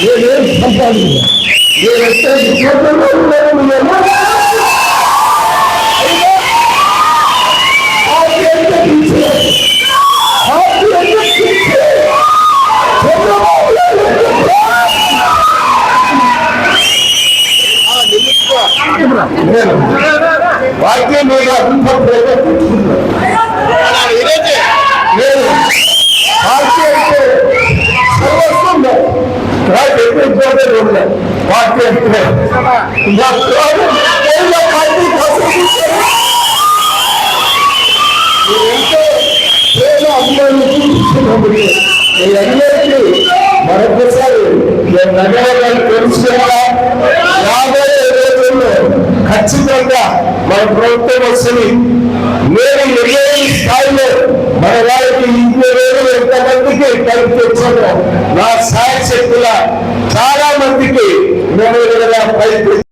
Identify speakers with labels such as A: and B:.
A: నేనేం సంపాదించా నేను ఎక్కడ చోట్లలో ఉన్నాను నువ్వు ఎలా పార్టీ అంటే పిచ్చే. పార్టీ అంటే పిచ్చే. చంద్రబాబు నాయుడు అంటే నేను వాక్య మీద అందరికీ మరొకసారి నేను ధన్యవాదాలు తెలుసుకోవాలా రాబోయే రోజుల్లో ఖచ్చితంగా మన ప్రభుత్వం వస్తుంది నేను ఎన్ని స్థాయిలో మన మందికి కలిపి తెచ్చాను. నా సాయశక్తుల చాలా మందికి మేము ఏదైనా ప్రయత్నం